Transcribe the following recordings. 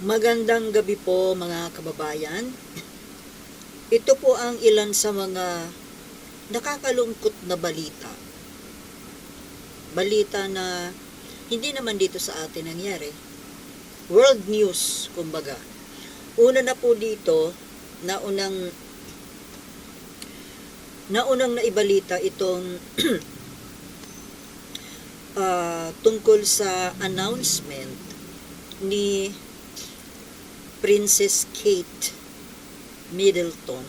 Magandang gabi po mga kababayan. Ito po ang ilan sa mga nakakalungkot na balita. Balita na hindi naman dito sa atin nangyari. World news, kumbaga. Una na po dito, naunang naunang naibalita itong ah, tungkol sa announcement ni Princess Kate Middleton,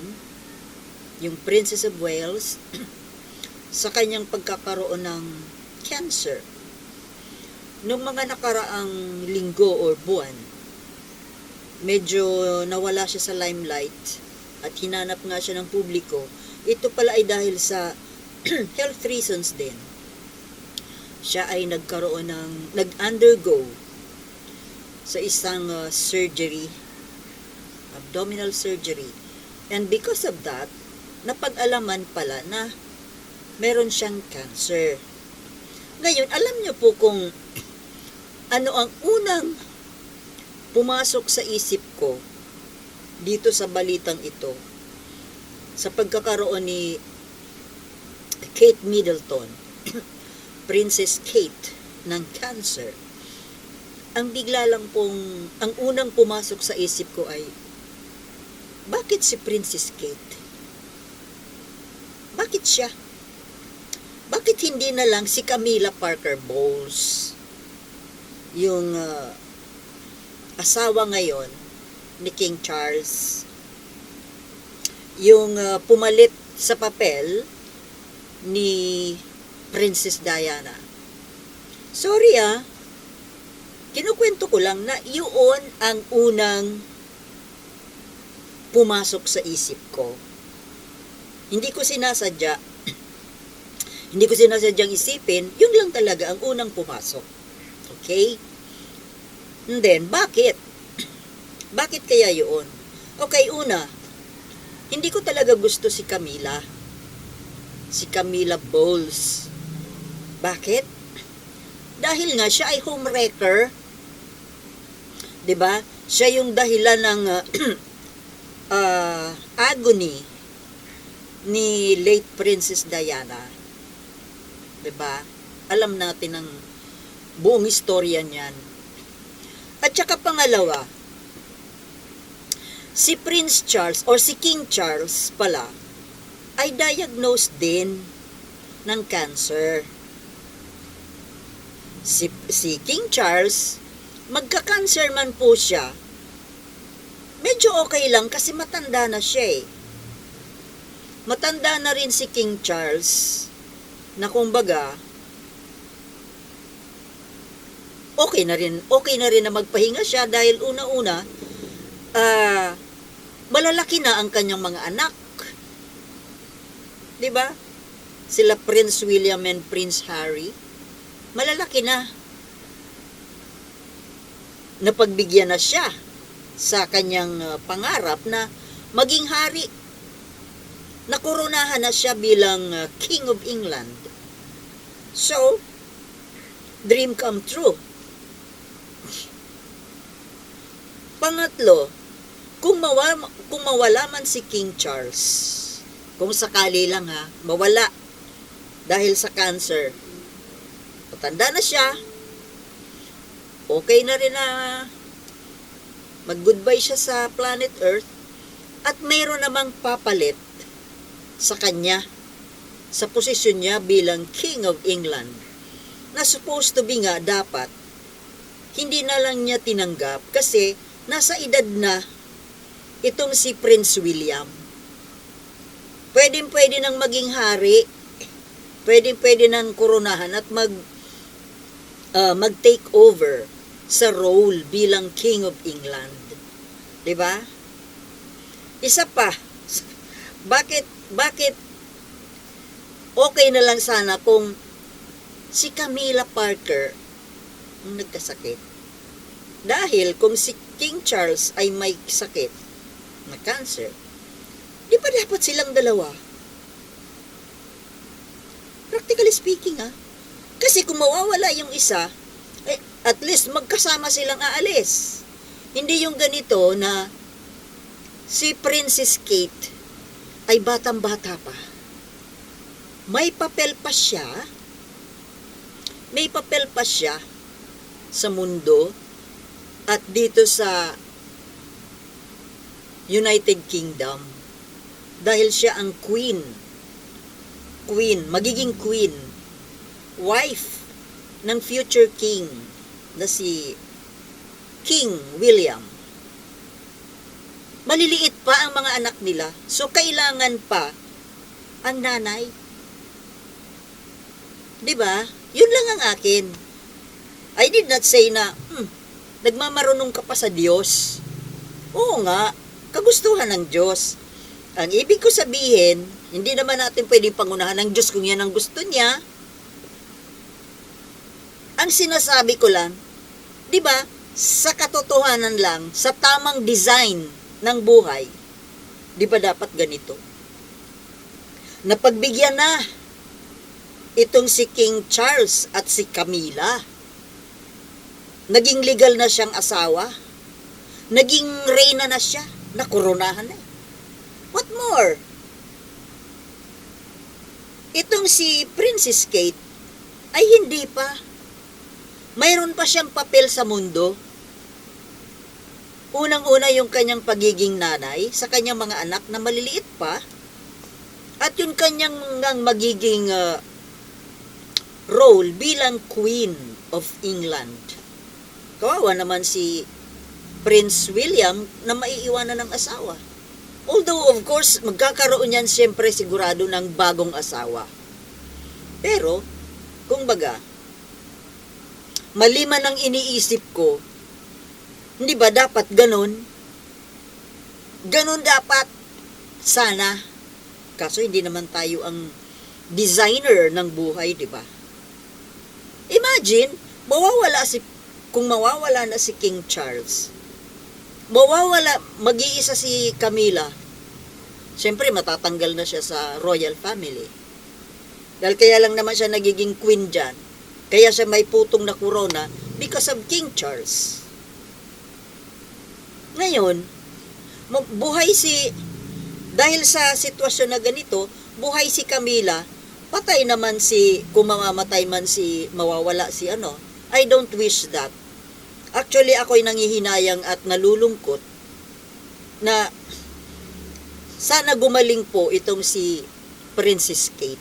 yung Princess of Wales, sa kanyang pagkakaroon ng cancer. Nung mga nakaraang linggo or buwan, medyo nawala siya sa limelight at hinanap nga siya ng publiko. Ito pala ay dahil sa health reasons din. Siya ay nagkaroon ng, nag-undergo sa isang uh, surgery, abdominal surgery. And because of that, napag-alaman pala na meron siyang cancer. Ngayon, alam niyo po kung ano ang unang pumasok sa isip ko dito sa balitang ito sa pagkakaroon ni Kate Middleton, Princess Kate ng cancer ang bigla lang pong, ang unang pumasok sa isip ko ay, bakit si Princess Kate? Bakit siya? Bakit hindi na lang si Camilla Parker Bowles? Yung ah, asawa ngayon ni King Charles. Yung ah, pumalit sa papel ni Princess Diana. Sorry ah, kinukwento ko lang na yun ang unang pumasok sa isip ko. Hindi ko sinasadya, hindi ko sinasadyang isipin, yun lang talaga ang unang pumasok. Okay? And then, bakit? Bakit kaya yun? Okay, una, hindi ko talaga gusto si Camila. Si Camila Bowles. Bakit? Dahil nga siya ay homewrecker 'di ba? Siya yung dahilan ng uh, uh, agony ni late Princess Diana. 'Di ba? Alam natin ang buong istorya niyan. At saka pangalawa, si Prince Charles or si King Charles pala ay diagnosed din ng cancer. Si, si King Charles magka-cancer man po siya, medyo okay lang kasi matanda na siya eh. Matanda na rin si King Charles na kumbaga okay na rin okay na rin na magpahinga siya dahil una-una ah malalaki na ang kanyang mga anak. 'Di ba? Sila Prince William and Prince Harry. Malalaki na napagbigyan na siya sa kanyang uh, pangarap na maging hari. Nakurunahan na siya bilang uh, King of England. So, dream come true. Pangatlo, kung mawala, kung mawala man si King Charles, kung sakali lang ha, mawala dahil sa cancer, matanda na siya, okay na rin na mag-goodbye siya sa planet Earth at mayroon namang papalit sa kanya sa posisyon niya bilang King of England na supposed to be nga dapat hindi na lang niya tinanggap kasi nasa edad na itong si Prince William. Pwedeng pwede nang maging hari, pwedeng pwede nang koronahan at mag uh, mag-take over sa role bilang King of England. 'Di ba? Isa pa. Bakit bakit okay na lang sana kung si Camilla Parker nagkasakit? Dahil kung si King Charles ay may sakit na cancer, di ba dapat silang dalawa? Practically speaking, ha? Kasi kung mawawala yung isa, at least magkasama silang aalis. Hindi yung ganito na si Princess Kate ay batang-bata pa. May papel pa siya. May papel pa siya sa mundo at dito sa United Kingdom dahil siya ang queen. Queen, magiging queen. Wife ng future king na si King William. Maliliit pa ang mga anak nila, so kailangan pa ang nanay. 'Di ba? Yun lang ang akin. I did not say na, hmm, nagmamarunong ka pa sa Diyos. Oo nga, kagustuhan ng Diyos. Ang ibig ko sabihin, hindi naman natin pwedeng pangunahan ng Diyos kung yan ang gusto niya. Ang sinasabi ko lang, di ba, sa katotohanan lang, sa tamang design ng buhay, di ba dapat ganito? Napagbigyan na itong si King Charles at si Camilla. Naging legal na siyang asawa. Naging reyna na siya. Nakoronahan na. What more? Itong si Princess Kate ay hindi pa. Mayroon pa siyang papel sa mundo. Unang-una yung kanyang pagiging nanay sa kanyang mga anak na maliliit pa. At yung kanyang magiging uh, role bilang Queen of England. Kawawa naman si Prince William na maiiwanan ng asawa. Although, of course, magkakaroon yan siyempre sigurado ng bagong asawa. Pero, kung baga, mali man ang iniisip ko, hindi ba dapat ganun? Ganun dapat. Sana. Kaso hindi naman tayo ang designer ng buhay, di ba? Imagine, mawawala si, kung mawawala na si King Charles, mawawala, mag-iisa si Camilla, siyempre matatanggal na siya sa royal family. Dahil kaya lang naman siya nagiging queen dyan. Kaya siya may putong na corona because of King Charles. Ngayon, buhay si, dahil sa sitwasyon na ganito, buhay si Camila, patay naman si, kung mamamatay man si, mawawala si ano. I don't wish that. Actually, ako'y nangihinayang at nalulungkot na sana gumaling po itong si Princess Kate.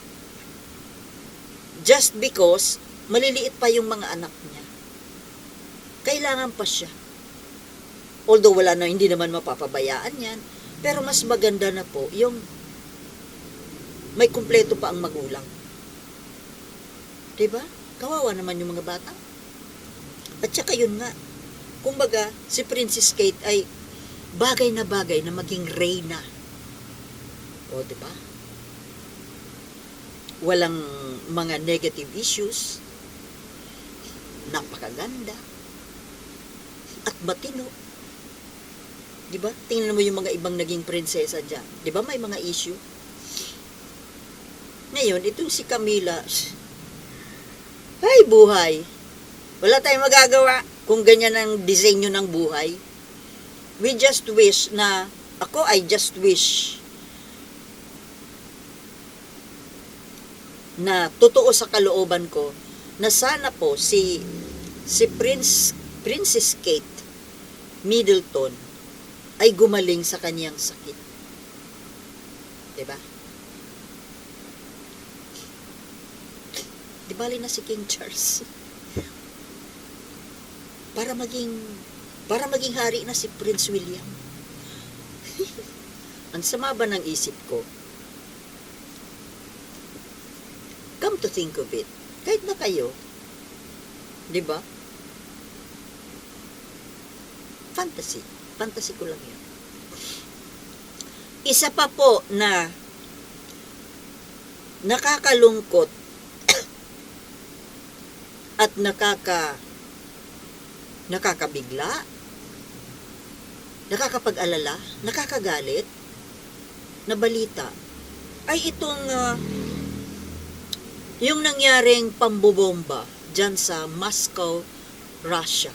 Just because maliliit pa yung mga anak niya. Kailangan pa siya. Although wala na, hindi naman mapapabayaan yan. Pero mas maganda na po yung may kumpleto pa ang magulang. 'Di ba? Kawawa naman yung mga bata. At saka yun nga, kumbaga, si Princess Kate ay bagay na bagay na maging reyna. O, di ba? Walang mga negative issues. Napakaganda. At matino. Di ba? Tingnan mo yung mga ibang naging prinsesa dyan. Di ba may mga issue? Ngayon, itong si Camila, ay buhay. Wala tayong magagawa kung ganyan ang disenyo ng buhay. We just wish na, ako I just wish na totoo sa kalooban ko na sana po si si Prince Princess Kate Middleton ay gumaling sa kaniyang sakit. 'Di ba? Di bali na si King Charles. Para maging para maging hari na si Prince William. Ang sama ba ng isip ko? Come to think of it, kahit na kayo, di ba? Fantasy. Fantasy ko lang yun. Isa pa po na nakakalungkot at nakaka nakakabigla, nakakapag-alala, nakakagalit na balita ay itong ah, yung nangyaring pambobomba dyan sa Moscow, Russia.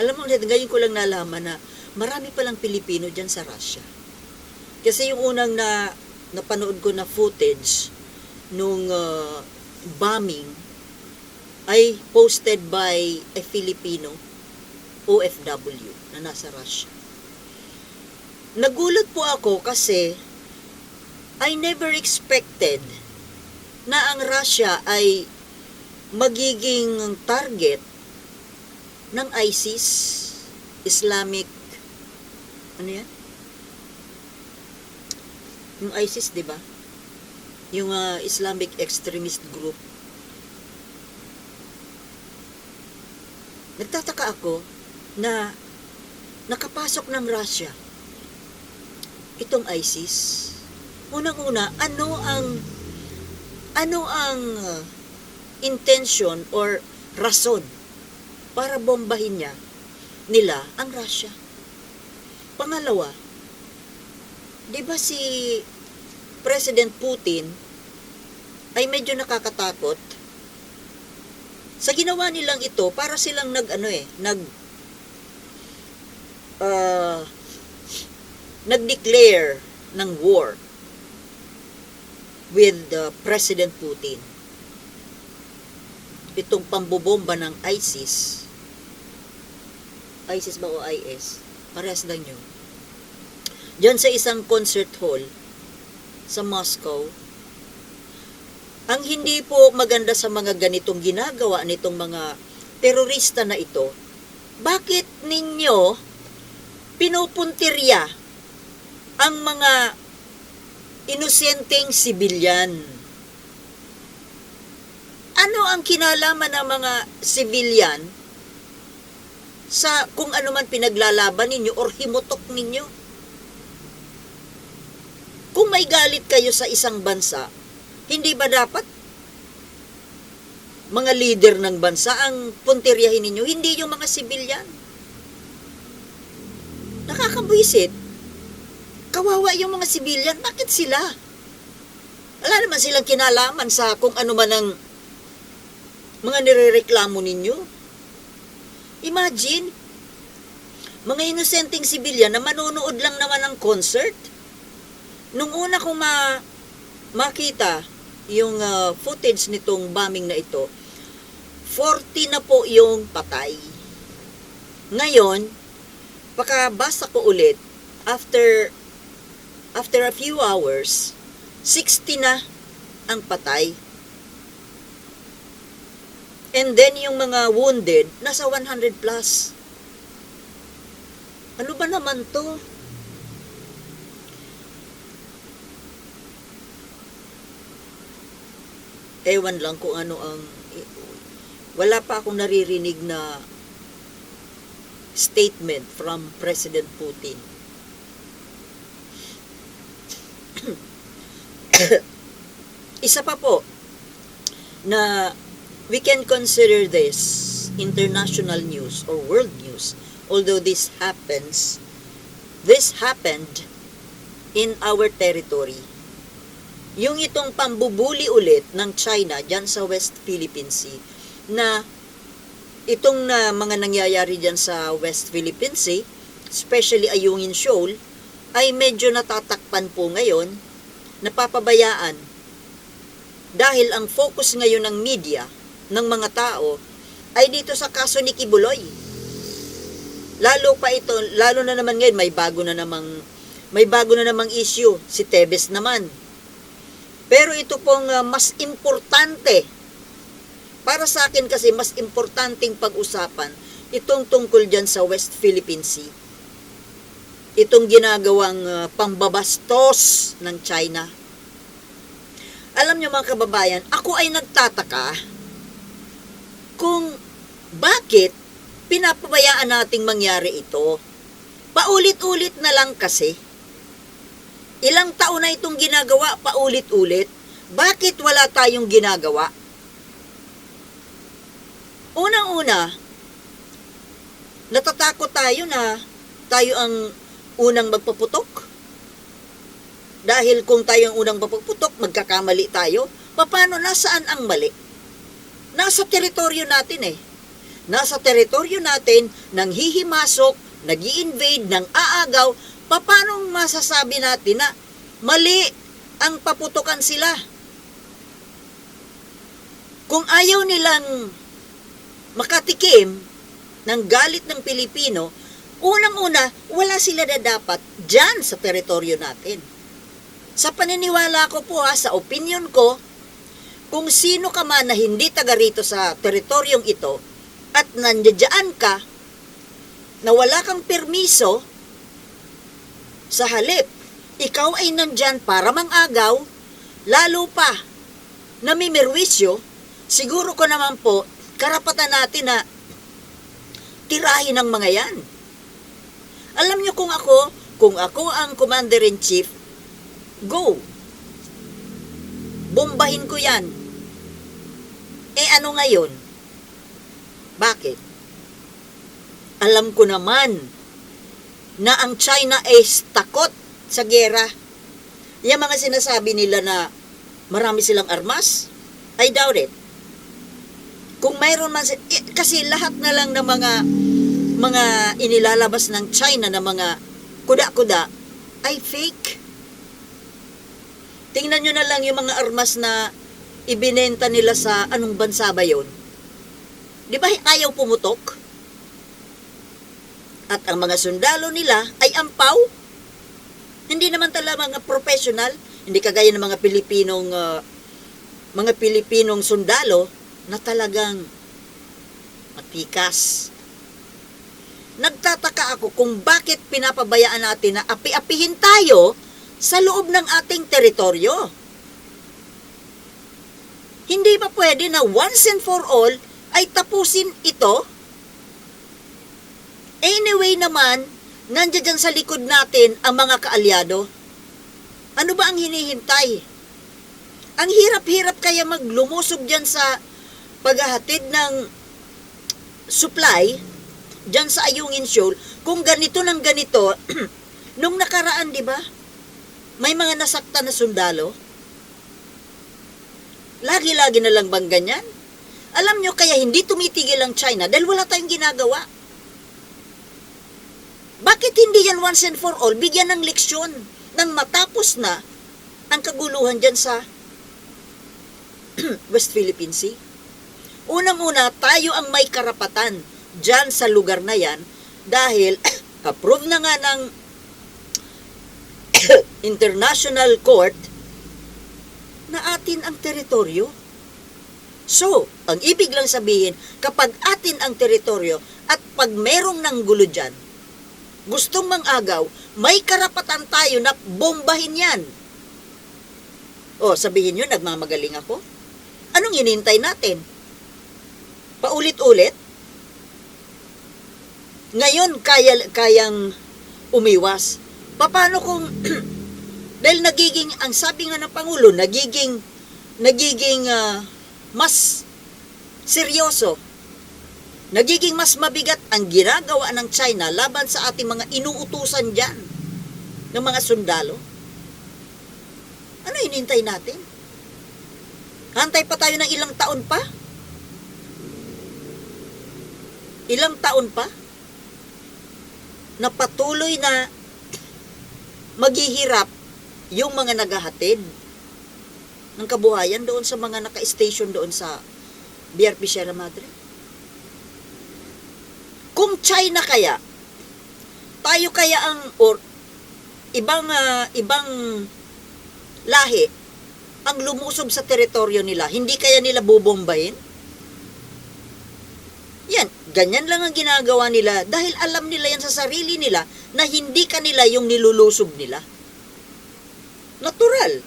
Alam mo, ngayon ko lang nalaman na marami palang Pilipino dyan sa Russia. Kasi yung unang na napanood ko na footage nung uh, bombing ay posted by a Filipino OFW na nasa Russia. Nagulat po ako kasi I never expected na ang Russia ay magiging target ng ISIS, Islamic, ano yan? Yung ISIS, di ba? Yung ah, Islamic extremist group. Nagtataka ako na nakapasok ng Russia itong ISIS. Unang-una, ano ang ano ang intention or rason para bombahin niya nila ang Russia. Pangalawa, 'di ba si President Putin ay medyo nakakatakot sa ginawa nilang ito para silang nag ano eh, nag uh, nag-declare ng war with uh, President Putin. Itong pambobomba ng ISIS. ISIS ba o IS? Parehas lang yun. Diyan sa isang concert hall sa Moscow, ang hindi po maganda sa mga ganitong ginagawa nitong mga terorista na ito, bakit ninyo pinupuntirya ang mga inosenteng sibilyan. Ano ang kinalaman ng mga sibilyan sa kung ano man pinaglalaban ninyo or himutok ninyo? Kung may galit kayo sa isang bansa, hindi ba dapat mga leader ng bansa ang puntiryahin ninyo, hindi yung mga sibilyan? Nakakabwisit kawawa yung mga sibilyan, bakit sila? Wala naman silang kinalaman sa kung ano man ang mga nirereklamo ninyo. Imagine, mga inosenteng sibilyan na manonood lang naman ng concert. Nung una kong ma makita yung uh, footage nitong bombing na ito, 40 na po yung patay. Ngayon, pakabasa ko ulit, after after a few hours, 60 na ang patay. And then yung mga wounded, nasa 100 plus. Ano ba naman to? Ewan lang kung ano ang... Wala pa akong naririnig na statement from President Putin Isa pa po na we can consider this international news or world news although this happens this happened in our territory. Yung itong pambubuli ulit ng China dyan sa West Philippine Sea na itong na mga nangyayari dyan sa West Philippine Sea especially Ayungin Shoal ay medyo natatakpan po ngayon napapabayaan dahil ang focus ngayon ng media, ng mga tao, ay dito sa kaso ni Kibuloy. Lalo pa ito, lalo na naman ngayon, may bago na namang, may bago na namang issue, si Tebes naman. Pero ito pong uh, mas importante, para sa akin kasi mas importanteng pag-usapan, itong tungkol dyan sa West Philippine Sea. Itong ginagawang uh, pambabastos ng China alam niyo mga kababayan, ako ay nagtataka kung bakit pinapabayaan nating mangyari ito. Paulit-ulit na lang kasi. Ilang taon na itong ginagawa, paulit-ulit. Bakit wala tayong ginagawa? Unang-una, natatakot tayo na tayo ang unang magpaputok dahil kung tayo ang unang mapuputok, magkakamali tayo. Paano? Nasaan ang mali? Nasa teritoryo natin eh. nasa teritoryo natin, nang hihimasok, nag invade nang aagaw, paano masasabi natin na mali ang paputukan sila? Kung ayaw nilang makatikim ng galit ng Pilipino, unang-una, wala sila na dapat dyan sa teritoryo natin. Sa paniniwala ko po ha, sa opinion ko, kung sino ka man na hindi taga rito sa teritoryong ito at nandiyan ka na wala kang permiso sa halip, ikaw ay nandyan para mangagaw, lalo pa namimirwisyo, siguro ko naman po, karapatan natin na tirahin ang mga yan. Alam nyo kung ako, kung ako ang commander-in-chief, go. Bombahin ko yan. Eh ano ngayon? Bakit? Alam ko naman na ang China ay takot sa gera. Yung mga sinasabi nila na marami silang armas, I doubt it. Kung mayroon man, eh, kasi lahat na lang ng mga mga inilalabas ng China na mga kuda-kuda ay fake. Tingnan nyo na lang yung mga armas na ibinenta nila sa anong bansa ba yun? Di ba ayaw pumutok? At ang mga sundalo nila ay ampaw. Hindi naman talaga mga professional, hindi kagaya ng mga Pilipinong ah, mga Pilipinong sundalo na talagang matikas. Nagtataka ako kung bakit pinapabayaan natin na api-apihin tayo sa loob ng ating teritoryo. Hindi ba pwede na once and for all ay tapusin ito? Anyway naman, nandiyan sa likod natin ang mga kaalyado. Ano ba ang hinihintay? Ang hirap-hirap kaya maglumusob dyan sa paghahatid ng supply dyan sa Ayungin Shoal kung ganito ng ganito nung nakaraan, di ba? May mga nasakta na sundalo. Lagi-lagi na lang bang ganyan? Alam nyo, kaya hindi tumitigil ang China dahil wala tayong ginagawa. Bakit hindi yan once and for all bigyan ng leksyon nang matapos na ang kaguluhan dyan sa West Philippine Sea? Unang-una, tayo ang may karapatan dyan sa lugar na yan dahil approve na nga ng International Court na atin ang teritoryo. So, ang ibig lang sabihin, kapag atin ang teritoryo at pag merong nang gulo dyan, gustong mang-agaw, may karapatan tayo na bombahin yan. O, sabihin nyo, nagmamagaling ako? Anong inintay natin? Paulit-ulit? Ngayon, kaya, kayang umiwas. Paano kung, dahil nagiging, ang sabi nga ng Pangulo, nagiging, nagiging ah, mas seryoso, nagiging mas mabigat ang ginagawa ng China laban sa ating mga inuutusan dyan ng mga sundalo. Ano inintay natin? Hantay pa tayo ng ilang taon pa? Ilang taon pa? Na patuloy na maghihirap yung mga naghahatid ng kabuhayan doon sa mga naka-station doon sa BRP Sierra Madre. Kung China kaya, tayo kaya ang or ibang ah, ibang lahi ang lumusob sa teritoryo nila, hindi kaya nila bubombahin? Yan, ganyan lang ang ginagawa nila dahil alam nila yan sa sarili nila na hindi kanila yung nilulusob nila. Natural.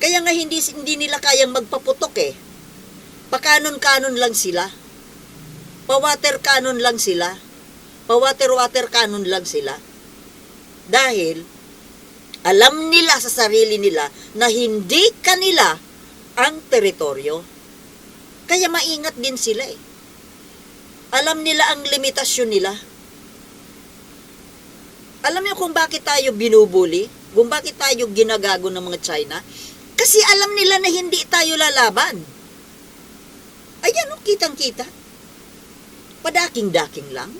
Kaya nga hindi, hindi nila kayang magpaputok eh. Pakanon-kanon lang sila. Pa-water canon lang sila. Pa-water-water canon lang sila. Dahil alam nila sa sarili nila na hindi kanila ang teritoryo. Kaya maingat din sila eh. Alam nila ang limitasyon nila. Alam niyo kung bakit tayo binubuli? Kung bakit tayo ginagago ng mga China? Kasi alam nila na hindi tayo lalaban. Ayan o, kitang-kita. Padaking-daking lang?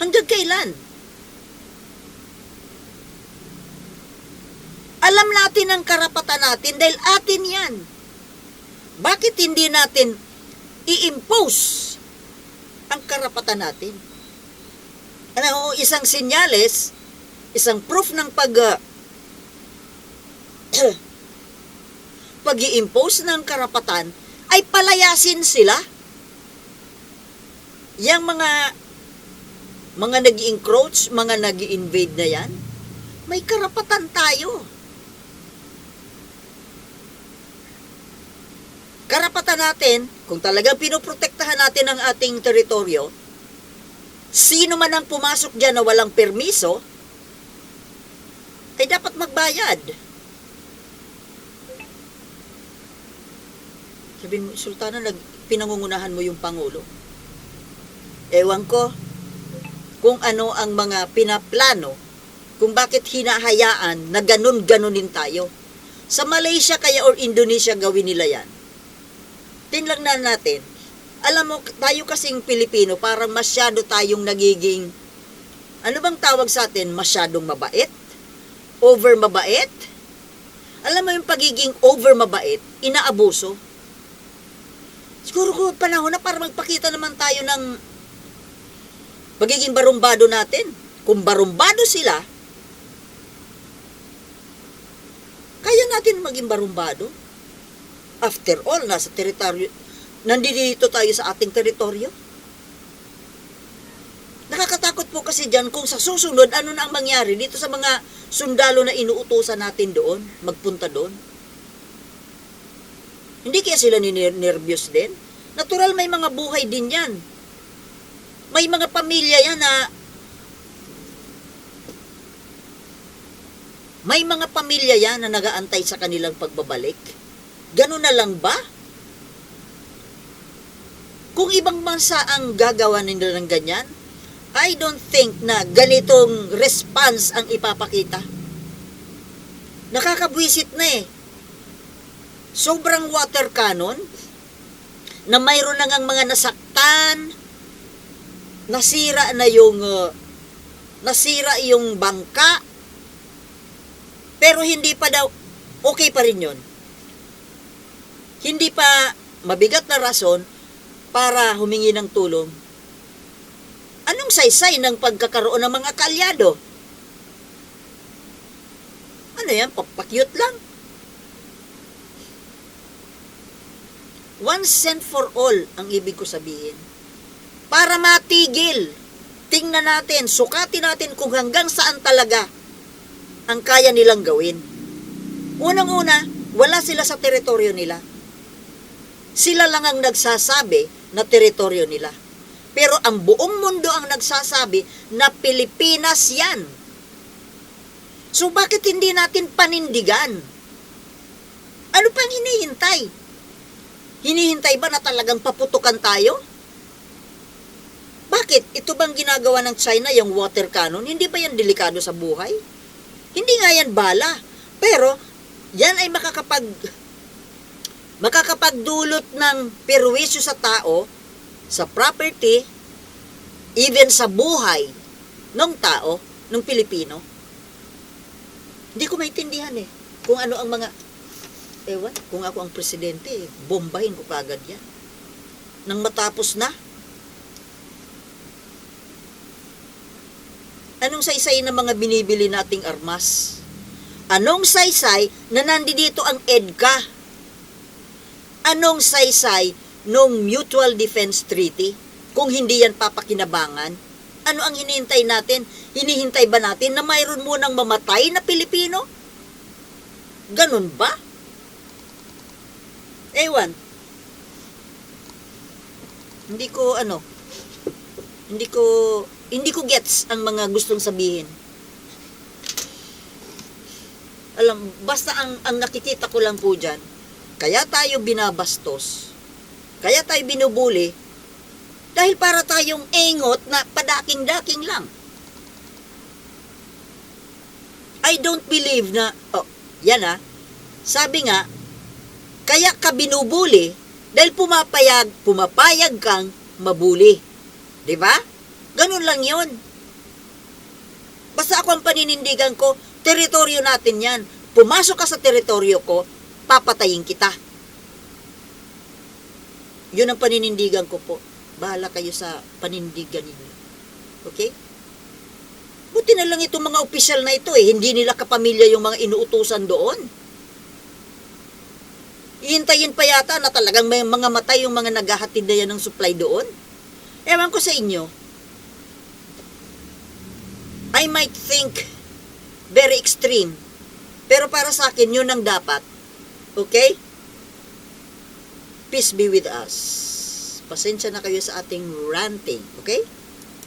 Hanggang kailan? Alam natin ang karapatan natin dahil atin yan. Bakit hindi natin i-impose ang karapatan natin? Ano, isang sinyales, isang proof ng pag uh, pag impose ng karapatan ay palayasin sila. Yang mga mga nag encroach mga nag invade na yan, may karapatan tayo. Karapatan natin, kung talagang pinoprotektahan natin ang ating teritoryo, sino man ang pumasok dyan na walang permiso, ay dapat magbayad. Sabihin mo, Sultana, nag, pinangungunahan mo yung Pangulo. Ewan ko kung ano ang mga pinaplano, kung bakit hinahayaan na ganun-ganunin tayo. Sa Malaysia kaya or Indonesia gawin nila yan. Tinlang na natin, alam mo, tayo kasing Pilipino, parang masyado tayong nagiging, ano bang tawag sa atin, masyadong mabait? Over mabait? Alam mo yung pagiging over mabait, inaabuso. Siguro ko panahon na para magpakita naman tayo ng pagiging barumbado natin. Kung barumbado sila, kaya natin maging barumbado. After all, nasa teritoryo, nandito tayo sa ating teritoryo. Nakakatakot po kasi dyan kung sa susunod, ano na ang mangyari dito sa mga sundalo na inuutusan natin doon, magpunta doon. Hindi kaya sila nervyos din? Natural may mga buhay din yan. May mga pamilya yan na may mga pamilya yan na nagaantay sa kanilang pagbabalik. Ganun na lang ba? Kung ibang bansa ang gagawa nila ng ganyan, I don't think na ganitong response ang ipapakita. Nakakabwisit na eh. Sobrang water cannon na mayroon na ngang mga nasaktan, nasira na yung uh, nasira yung bangka, pero hindi pa daw, okay pa rin yun. Hindi pa mabigat na rason para humingi ng tulong. Anong saysay ng pagkakaroon ng mga kalyado? Ano yan? Papakyut lang. Once and for all ang ibig ko sabihin. Para matigil, tingnan natin, sukatin natin kung hanggang saan talaga ang kaya nilang gawin. Unang-una, wala sila sa teritoryo nila. Sila lang ang nagsasabi na teritoryo nila. Pero ang buong mundo ang nagsasabi na Pilipinas yan. So bakit hindi natin panindigan? Ano pang hinihintay? Hinihintay ba na talagang paputukan tayo? Bakit? Ito bang ginagawa ng China, yung water cannon? Hindi ba yan delikado sa buhay? Hindi nga yan bala. Pero, yan ay makakapag makakapagdulot ng perwisyo sa tao, sa property, even sa buhay ng tao, ng Pilipino. Hindi ko maintindihan eh. Kung ano ang mga, ewan, kung ako ang presidente, eh, bombahin ko kagad yan. Nang matapos na, anong saysay ng mga binibili nating armas? Anong saysay na nandito ang EDCA? Anong saysay nung Mutual Defense Treaty? Kung hindi yan papakinabangan, ano ang hinihintay natin? Hinihintay ba natin na mayroon munang mamatay na Pilipino? Ganun ba? Ewan. Hindi ko ano, hindi ko hindi ko gets ang mga gustong sabihin. Alam, basta ang, ang nakikita ko lang po dyan, kaya tayo binabastos, kaya tayo binubuli, dahil para tayong engot na padaking-daking lang. I don't believe na, oh, yan ah, sabi nga, kaya ka binubuli dahil pumapayag, pumapayag kang mabuli. ba? Ganun lang 'yon. Basta ako ang paninindigan ko, teritoryo natin 'yan. Pumasok ka sa teritoryo ko, papatayin kita. Yun ang paninindigan ko po. Bahala kayo sa panindigan ninyo. Okay? Buti na lang itong mga opisyal na ito eh. Hindi nila kapamilya yung mga inuutusan doon. Ihintayin pa yata na talagang may mga matay yung mga naghahatid na yan ng supply doon. Ewan ko sa inyo. I might think very extreme. Pero para sa akin, yun ang dapat. Okay? Peace be with us. Pasensya na kayo sa ating ranting. Okay?